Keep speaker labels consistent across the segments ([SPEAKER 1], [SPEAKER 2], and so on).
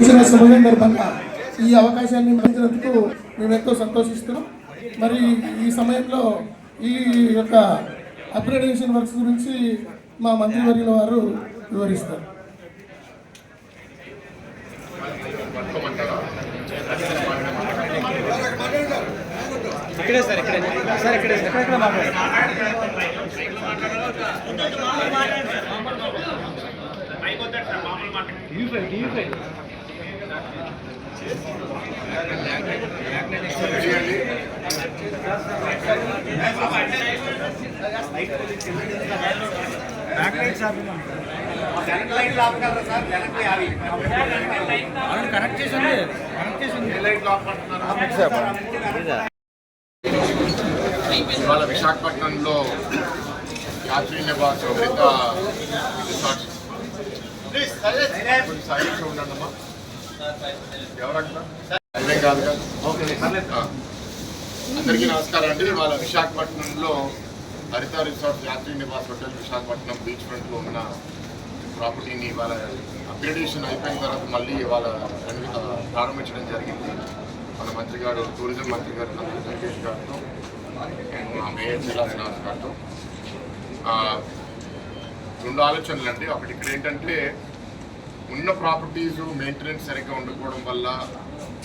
[SPEAKER 1] ఇచ్చిన ఈ అవకాశాన్ని అందించినందుకు మేము ఎంతో సంతోషిస్తున్నాం. మరి ఈ సమయంలో ఈ యొక్క అప్గ్రేడేషన్ వర్క్స్ గురించి మా మంత్రివర్యుల వారు వివరిస్తారు.
[SPEAKER 2] ఇక్కడే సార్ ఇక్కడే. సార్ ఇక్కడే సార్. ఇక్కడ మాట్లాడండి కనెక్ట్ చేసి ఉంది కనెక్ట్ చేసి ఉంది
[SPEAKER 3] ఇవాళ విశాఖపట్నంలో యాత్రి నివాస్ వృద్ధ రిసార్ట్స్ కొంచెం సైలెన్స్ ఉండండమ్మా. ఎవరక్కడ కాదు అందరికీ నమస్కారం అండి. వాళ్ళ విశాఖపట్నంలో Haritha resort Yatri Nivas hotel Visakhapatnam beach ఫ్రంట్లో ఉన్న ప్రాపర్టీని ఇవాళ అప్గ్రేడేషన్ అయిపోయిన తర్వాత మళ్ళీ ఇవాళ ప్రారంభించడం జరిగింది. మన మంత్రి గారు టూరిజం మంత్రి గారు వెంకటేష్ గారితో మా మేయర్ జిల్లా శ్రీనివాస్ గారితో. రెండు ఆలోచనలు అండి ఒకటి ఇక్కడ ఏంటంటే ఉన్న ప్రాపర్టీస్ మెయింటెనెన్స్ సరిగ్గా ఉండకపోవడం వల్ల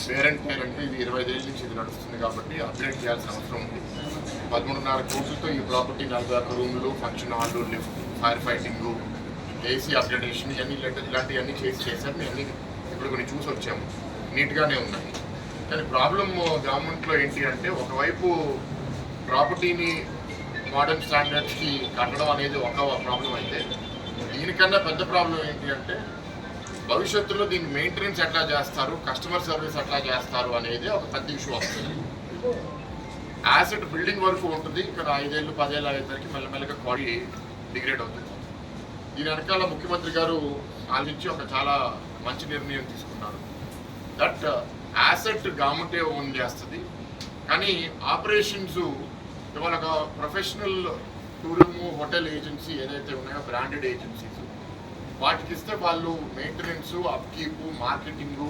[SPEAKER 3] పేరెంట్ కేర్ అంటే ఇది ఇరవై ఐదేళ్ళ నుంచి ఇది నడుస్తుంది కాబట్టి అప్గ్రేడ్ చేయాల్సిన అవసరం ఉంది. పదమూడున్నర కోట్లతో ఈ ప్రాపర్టీ నలభై రూమ్లు రూములు function hall lift fire fighting AC upgradation ఇవన్నీ ఇలాంటి ఇలాంటివన్నీ చేసి చేశారు. మేము ఇప్పుడు కొన్ని చూసి వచ్చాము. నీట్గానే ఉన్నాయి. కానీ ప్రాబ్లమ్ గవర్నమెంట్లో ఏంటి అంటే ఒకవైపు ప్రాపర్టీని మోడర్న్ స్టాండర్డ్స్కి కట్టడం అనేది ఒక ప్రాబ్లం అయితే దీనికన్నా పెద్ద ప్రాబ్లం ఏంటి అంటే భవిష్యత్తులో దీన్ని మెయింటెనెన్స్ ఎట్లా చేస్తారు? కస్టమర్ సర్వీస్ ఎట్లా చేస్తారు అనేది ఒక పెద్ద ఇష్యూ వస్తుంది. యాసెట్ బిల్డింగ్ వరకు ఉంటుంది. ఇక్కడ ఐదేళ్ళు పదేళ్ళు అయ్యేసరికి మెల్లమెల్లగా క్వాలిటీ డిగ్రేడ్ అవుతుంది. దీని వెనకాల ముఖ్యమంత్రి గారు ఆలోచించి ఒక చాలా మంచి నిర్ణయం తీసుకున్నారు. దట్ యాసెట్ గవర్నమెంటే ఓన్ చేస్తుంది. కానీ ఆపరేషన్స్ ఇవాళ ఒక ప్రొఫెషనల్ టూరిజం హోటల్ ఏజెన్సీ ఏదైతే ఉన్నాయో బ్రాండెడ్ ఏజెన్సీస్ వాటికి ఇస్తే వాళ్ళు maintenance upkeep marketing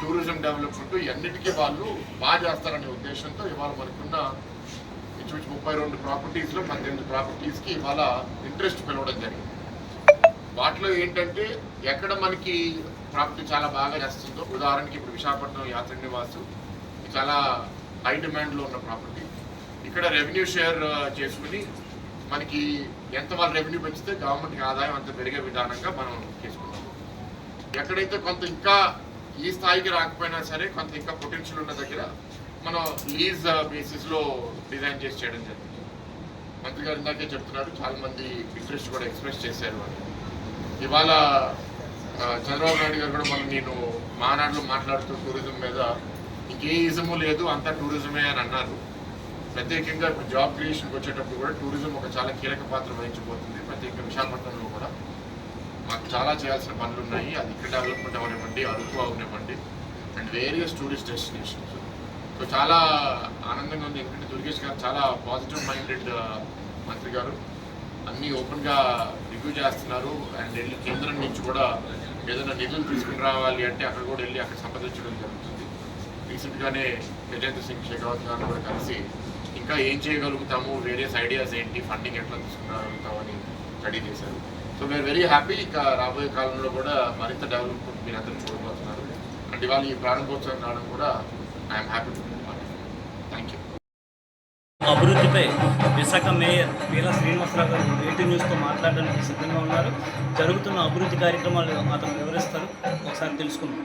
[SPEAKER 3] tourism development ఇవన్నిటికీ వాళ్ళు బాగా చేస్తారనే ఉద్దేశంతో ఇవాళ మనకున్న ఇంచుమించు ముప్పై రెండు ప్రాపర్టీస్లో పద్దెనిమిది ప్రాపర్టీస్కి ఇవాళ ఇంట్రెస్ట్ పిలవడం జరిగింది. వాటిలో ఏంటంటే ఎక్కడ మనకి ప్రాపర్టీ చాలా బాగా చేస్తుందో ఉదాహరణకి ఇప్పుడు విశాఖపట్నం యాత్ర నివాసు ఇది చాలా హై డిమాండ్లో ఉన్న ప్రాపర్టీ ఇక్కడ రెవెన్యూ షేర్ చేసుకుని మనకి ఎంత వాళ్ళు రెవెన్యూ పెంచితే గవర్నమెంట్కి ఆదాయం అంత పెరిగే విధానంగా మనం చేసుకున్నాం ఎక్కడైతే కొంత ఇంకా ఈ స్థాయికి రాకపోయినా సరే కొంత ఇంకా పొటెన్షియల్ ఉన్న దగ్గర మనం లీజ్ బేసిస్లో డిజైన్ చేసి చేయడం జరిగింది మంత్రి గారు ఇందాకే చెప్తున్నారు చాలామంది ఇంట్రెస్ట్ కూడా ఎక్స్ప్రెస్ చేశారు వాళ్ళు. ఇవాళ uh, చంద్రబాబు నాయుడు గారు కూడా మనం నేను మానాడులో మాట్లాడుతూ టూరిజం మీద ఇంకే ఇజము లేదు అంతా టూరిజమే అని అన్నారు. ప్రత్యేకంగా ఇప్పుడు జాబ్ క్రియేషన్కి వచ్చేటప్పుడు కూడా టూరిజం ఒక చాలా కీలక పాత్ర వహించబోతుంది. ప్రత్యేకంగా విశాఖపట్నంలో కూడా. మాకు చాలా చేయాల్సిన పనులు ఉన్నాయి. అది ఇక్కడ డెవలప్మెంట్ అవనివ్వండి అరకు అవనివ్వండి and various tourist destinations so చాలా ఆనందంగా ఉంది. ఎందుకంటే దుర్గేష్ గారు చాలా పాజిటివ్ మైండెడ్ మంత్రి గారు. అన్నీ ఓపెన్గా రివ్యూ చేస్తున్నారు. అండ్ వెళ్ళి కేంద్రం నుంచి కూడా ఏదైనా నిధులు తీసుకుని రావాలి అంటే అక్కడ కూడా వెళ్ళి అక్కడ సంప్రదించడం జరుగుతుంది. రీసెంట్గానే గజేంద్ర సింగ్ షెకావత్ గారిని కూడా కలిసి ఇంకా ఏం చేయగలుగుతాము? వేరియస్ ఐడియాస్ ఏంటి? ఫండింగ్ ఎట్లా తీసుకురాగలుగుతామని స్టడీ చేశారు. So we are very happy ఇంకా రాబోయే కాలంలో కూడా మరింత డెవలప్మెంట్ మీరు అందరూ చూడబోతున్నారు. అండ్ ఇవాళ ఈ ప్రారంభోత్సవం రావడం కూడా I'm happy to thank you
[SPEAKER 4] అభివృద్ధిపై విశాఖ మేయర్ పీల శ్రీనివాసరావు గారు ఏటీ న్యూస్తో మాట్లాడడానికి సిద్ధంగా ఉన్నారు. జరుగుతున్న అభివృద్ధి కార్యక్రమాలు అతను వివరిస్తారు. ఒకసారి తెలుసుకుందాం.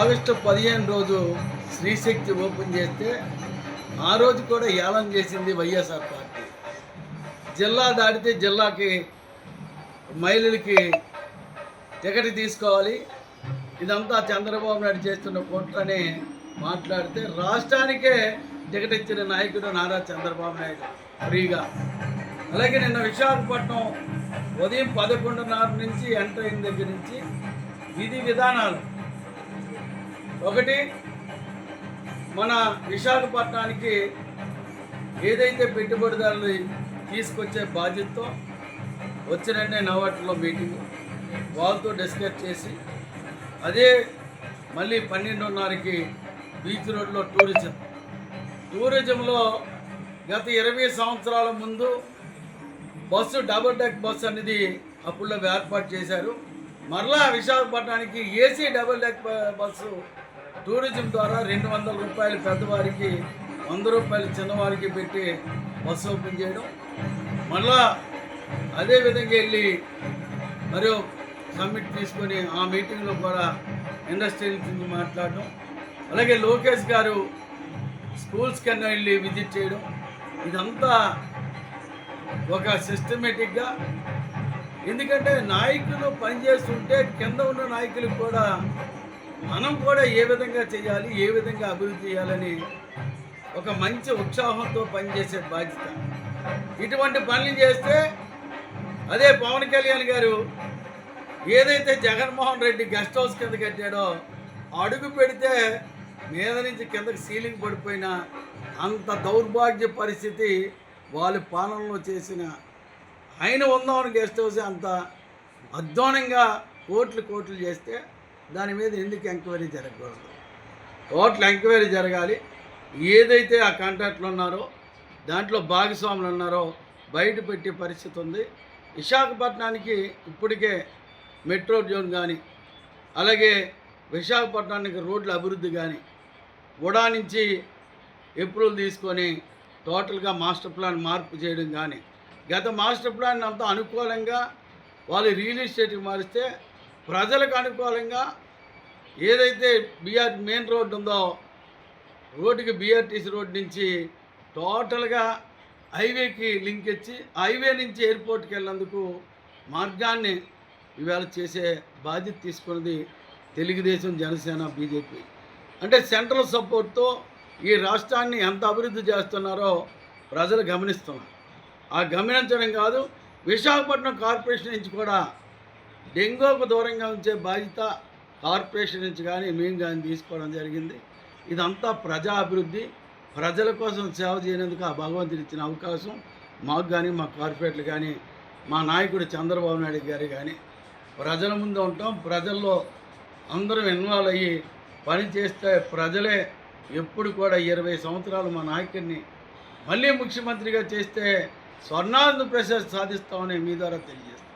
[SPEAKER 5] ఆగస్టు పదిహేను రోజు స్త్రీశక్తి ఓపెన్ చేస్తే ఆ రోజు కూడా ఏలం చేసింది వైఎస్ఆర్ పార్టీ. జిల్లా దాటితే జిల్లాకి మహిళలకి టికెట్ తీసుకోవాలి. ఇదంతా చంద్రబాబు నాయుడు చేస్తున్న కుట్రని మాట్లాడితే రాష్ట్రానికే టికెట్ ఇచ్చిన నాయకుడు నారా చంద్రబాబు నాయుడు ఫ్రీగా. అలాగే నిన్న విశాఖపట్నం ఉదయం పదకొండున్నర నుంచి ఎంటర్ అయిన దగ్గర నుంచి విధి విధానాలు. ఒకటి మన విశాఖపట్నానికి ఏదైతే పెట్టుబడిదారులు తీసుకొచ్చే బాధ్యతతో వచ్చిన నవాటిలో మీటింగ్ వాళ్ళతో డిస్కస్ చేసి అదే మళ్ళీ పన్నెండున్నరకి బీచ్ రోడ్లో టూరిజం. టూరిజంలో గత ఇరవై సంవత్సరాల ముందు బస్సు డబుల్ డెక్ బస్సు అనేది అప్పుల్లో ఏర్పాటు చేశారు. మరలా విశాఖపట్నానికి AC double deck bus tourism ద్వారా రెండు వందల రూపాయలు పెద్దవారికి వంద రూపాయలు చిన్నవారికి పెట్టి బస్సు ఓపెన్ చేయడం. మళ్ళా అదే విధంగా వెళ్ళి మరియు సమ్మిట్ తీసుకొని ఆ మీటింగ్లో కూడా ఇండస్ట్రియల్ గురించి మాట్లాడడం. అలాగే లోకేష్ గారు స్కూల్స్ కన్నా వెళ్ళి విజిట్ చేయడం. ఇదంతా ఒక సిస్టమేటిక్గా ఎందుకంటే నాయకులు పనిచేస్తుంటే కింద ఉన్న నాయకులకు కూడా మనం కూడా ఏ విధంగా చేయాలి ఏ విధంగా అభివృద్ధి చేయాలని ఒక మంచి ఉత్సాహంతో పనిచేసే బాధ్యత. ఇటువంటి పనులు చేస్తే అదే పవన్ కళ్యాణ్ గారు ఏదైతే జగన్మోహన్ రెడ్డి గెస్ట్ హౌస్ కింద కట్టాడో అడుగు పెడితే మీద నుంచి కిందకి సీలింగ్ పడిపోయిన అంత దౌర్భాగ్య పరిస్థితి వాళ్ళ పాలనలో చేసిన ఆయన ఉందామని గెస్ట్ హౌస్ అంత అధ్వానంగా కోట్లు కోట్లు చేస్తే దాని మీద ఎందుకు ఎంక్వైరీ జరగకూడదు? టోటల్ ఎంక్వైరీ జరగాలి. ఏదైతే ఆ కాంట్రాక్ట్లు ఉన్నారో దాంట్లో భాగస్వాములు ఉన్నారో బయట పెట్టే పరిస్థితి ఉంది. విశాఖపట్నానికి ఇప్పటికే మెట్రో జోన్ కానీ అలాగే విశాఖపట్నానికి రోడ్ల అభివృద్ధి కానీ ఉడా నుంచి అప్రూవల్ తీసుకొని టోటల్గా మాస్టర్ ప్లాన్ మార్పు చేయడం కానీ గత మాస్టర్ ప్లాన్ అంతా అనుకూలంగా వాళ్ళు రియల్ ఎస్టేట్కి మారిస్తే ప్రజలకు అనుకూలంగా ఏదైతే బీఆర్ మెయిన్ రోడ్డు ఉందో రోడ్డుకి బీఆర్టీసీ రోడ్ నుంచి టోటల్గా హైవేకి లింక్ ఇచ్చి హైవే నుంచి ఎయిర్పోర్ట్కి వెళ్ళేందుకు మార్గాన్ని ఇవాళ చేసే బాధ్యత తీసుకున్నది తెలుగుదేశం జనసేన బీజేపీ. అంటే సెంట్రల్ సపోర్ట్తో ఈ రాష్ట్రాన్ని ఎంత అభివృద్ధి చేస్తున్నారో ప్రజలు గమనిస్తున్నారు. ఆ గమనించడం కాదు విశాఖపట్నం కార్పొరేషన్ నుంచి కూడా డెంగోకు దూరంగా ఉంచే బాధ్యత కార్పొరేషన్ నుంచి కానీ మేము కానీ తీసుకోవడం జరిగింది. ఇదంతా ప్రజా అభివృద్ధి ప్రజల కోసం సేవ చేయనందుకు ఆ భగవంతుడు ఇచ్చిన అవకాశం. మాకు కానీ మా కార్పొరేట్లు కానీ మా నాయకుడు చంద్రబాబు నాయుడు గారు కానీ ప్రజల ముందు ఉంటాం. ప్రజల్లో అందరం ఇన్వాల్వ్ అయ్యి పని చేస్తే ప్రజలే ఎప్పుడు కూడా ఇరవై సంవత్సరాలు మా నాయకుడిని మళ్ళీ ముఖ్యమంత్రిగా చేస్తే స్వర్ణాంధ్ర ప్రశాంత్ సాధిస్తామని మీ ద్వారా తెలియజేస్తాం.